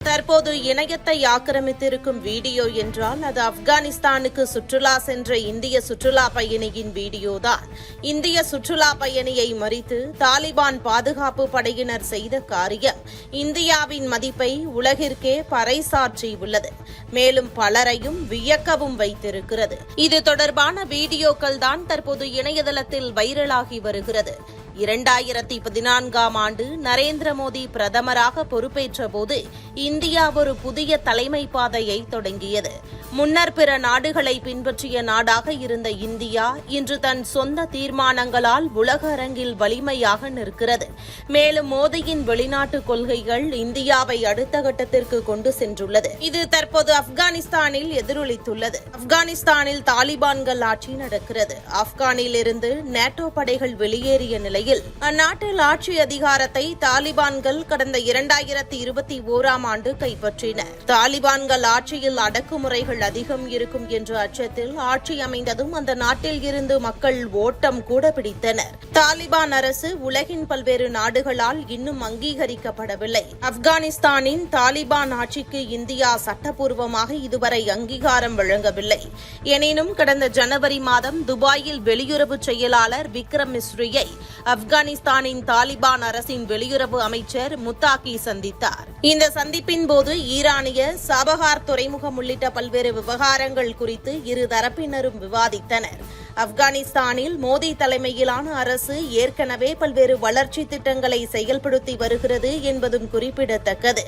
தற்போது இணையத்தை ஆக்கிரமித்திருக்கும் வீடியோ என்றால் அது ஆப்கானிஸ்தானுக்கு சுற்றுலா சென்ற இந்திய சுற்றுலா பயணியின் வீடியோதான் இந்திய சுற்றுலா பயணியை மறித்து தாலிபான் பாதுகாப்பு படையினர் செய்த காரியம். இந்தியாவின் மதிப்பை உலகிற்கே பறைசாற்றி உள்ளது. மேலும் பலரையும் வியக்கவும் வைத்திருக்கிறது. இது தொடர்பான வீடியோக்கள் தான் தற்போது இணையதளத்தில் வைரலாகி வருகிறது. இரண்டாயிரத்தி பதினான்காம் ஆண்டு நரேந்திர மோடி பிரதமராக பொறுப்பேற்ற போது இந்தியா ஒரு புதிய தலைமை பாதையை தொடங்கியது. முன்னர் பிற நாடுகளை பின்பற்றிய நாடாக இருந்த இந்தியா இன்று தன் சொந்த தீர்மானங்களால் உலக அரங்கில் வலிமையாக நிற்கிறது. மேலும் மோடியின் வெளிநாட்டு கொள்கைகள் இந்தியாவை அடுத்த கட்டத்திற்கு கொண்டு சென்றுள்ளது. இது தற்போது ஆப்கானிஸ்தானில் எதிரொலித்துள்ளது. ஆப்கானிஸ்தானில் தாலிபான்கள் ஆட்சி நடக்கிறது. ஆப்கானில் இருந்து நேட்டோ படைகள் வெளியேறிய நிலையில் அந்நாட்டில் ஆட்சி அதிகாரத்தை தாலிபான்கள் கடந்த இரண்டாயிரத்தி இருபத்தி ஓராம் ஆண்டு ஆண்டு கைப்பற்றினர் தாலிபான்கள் ஆட்சியில் அடக்குமுறைகள் அதிகம் இருக்கும் என்ற அச்சத்தில் ஆட்சி அமைந்ததும் அந்த நாட்டில் இருந்து மக்கள் ஓட்டம் கூட பிடித்தனர். தாலிபான் அரசு உலகின் பல்வேறு நாடுகளால் இன்னும் அங்கீகரிக்கப்படவில்லை. ஆப்கானிஸ்தானின் தாலிபான் ஆட்சிக்கு இந்தியா சட்டப்பூர்வமாக இதுவரை அங்கீகாரம் வழங்கவில்லை. எனினும் கடந்த ஜனவரி மாதம் துபாயில் வெளியுறவு செயலாளர் விக்ரம் மிஸ்ரியை ஆப்கானிஸ்தானின் தாலிபான் அரசின் வெளியுறவு அமைச்சர் முத்தாக்கி சந்தித்தார். இந்த சந்திப்பின் போது ஈரானிய சபஹார் துறைமுகம் உள்ளிட்ட பல்வேறு விவகாரங்கள் குறித்து இரு தரப்பினரும் விவாதித்தனர். ஆப்கானிஸ்தானில் மோடி தலைமையிலான அரசு ஏற்கனவே பல்வேறு வளர்ச்சி திட்டங்களை செயல்படுத்தி வருகிறது என்பதும் குறிப்பிடத்தக்கது.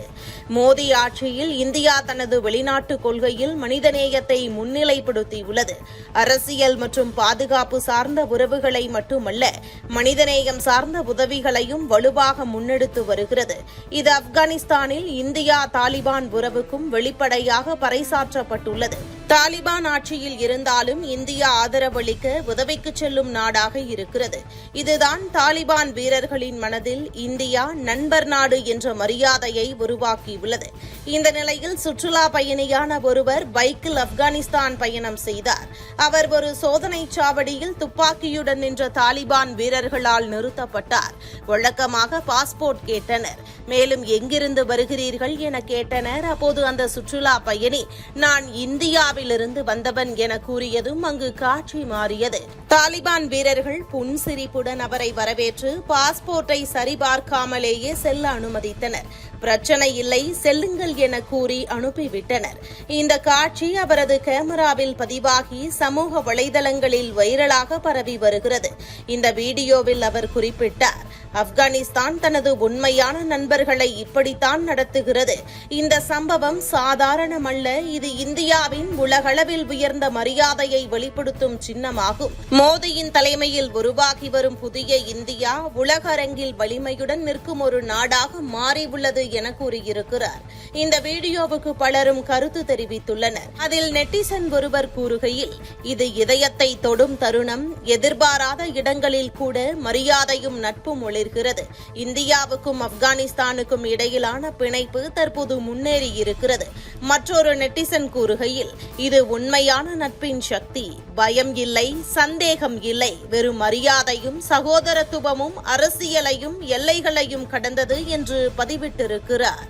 மோடி ஆட்சியில் இந்தியா தனது வெளிநாட்டு கொள்கையில் மனிதநேயத்தை முன்னிலைப்படுத்தியுள்ளது. அரசியல் மற்றும் பாதுகாப்பு சார்ந்த உறவுகளை மட்டுமல்ல மனிதநேயம் சார்ந்த உதவிகளையும் வலுவாக முன்னெடுத்து வருகிறது. இது ஆப்கானிஸ்தானில் இந்தியா தாலிபான் உறவுக்கும் வெளிப்படையாக பறைசாற்றப்பட்டுள்ளது. தாலிபான் ஆட்சியில் இருந்தாலும் இந்தியா ஆதரவளிக்க உதவிக்கு செல்லும் நாடாக இருக்கிறது. இதுதான் தாலிபான் வீரர்களின் மனதில் இந்தியா நண்பர் நாடு என்ற மரியாதையை உருவாக்கியுள்ளது. இந்த நிலையில் சுற்றுலா பயணியான ஒருவர் பைக்கில் ஆப்கானிஸ்தான் பயணம் செய்தார். அவர் ஒரு சோதனை சாவடியில் துப்பாக்கியுடன் நின்ற தாலிபான் வீரர்களால் நிறுத்தப்பட்டார். வழக்கமாக பாஸ்போர்ட் கேட்டனர். மேலும் எங்கிருந்து வருகிறீர்கள்? என கேட்டனர். அப்போது அந்த சுற்றுலா பயணி நான் இந்தியாவில் இந்தியாவிலிருந்து வந்தவன் என கூறியதும் அங்கு காட்சி மாறியது. தாலிபான் வீரர்கள் புன்சிரிப்புடன் அவரை வரவேற்று பாஸ்போர்ட்டை சரிபார்க்காமலேயே செல்ல அனுமதித்தனர். பிரச்சனை இல்லை செல்லுங்கள் என கூறி அனுப்பிவிட்டனர். இந்த காட்சி அவரது கேமராவில் பதிவாகி சமூக வலைதளங்களில் வைரலாக பரவி வருகிறது. இந்த வீடியோவில் அவர் குறிப்பிட்டார். ஆப்கானிஸ்தான் தனது உண்மையான நண்பர்களை இப்படித்தான் நடத்துகிறது. இந்த சம்பவம் சாதாரணமல்ல. இது இந்தியாவின் உலகளவில் உயர்ந்த மரியாதையை வெளிப்படுத்தும் சின்னமாகும். மோடியின் தலைமையில் உருவாகி வரும் புதிய இந்தியா உலக அரங்கில் வலிமையுடன் நிற்கும் ஒரு நாடாக மாறியுள்ளது என கூறியிருக்கிறார். இந்த வீடியோவுக்கு பலரும் கருத்து தெரிவித்துள்ளனர். அதில் நெட்டிசன் ஒருவர் கூறுகையில் இது இதயத்தை தொடும் தருணம். எதிர்பாராத இடங்களில் கூட மரியாதையும் நட்பும் ஒளிர்கிறது இந்தியாவுக்கும் ஆப்கானிஸ்தானுக்கும் இடையிலான பிணைப்பு தற்போது முன்னேறி இருக்கிறது. மற்றொரு நெட்டிசன் கூறுகையில் இது உண்மையான நட்பின் சக்தி. பயம் இல்லை சந்தேகம் இல்லை. வெறும் மரியாதையும் சகோதரத்துவமும் அரசியலையும் எல்லைகளையும் கடந்தது என்று பதிவிட்டிருக்கிறார்.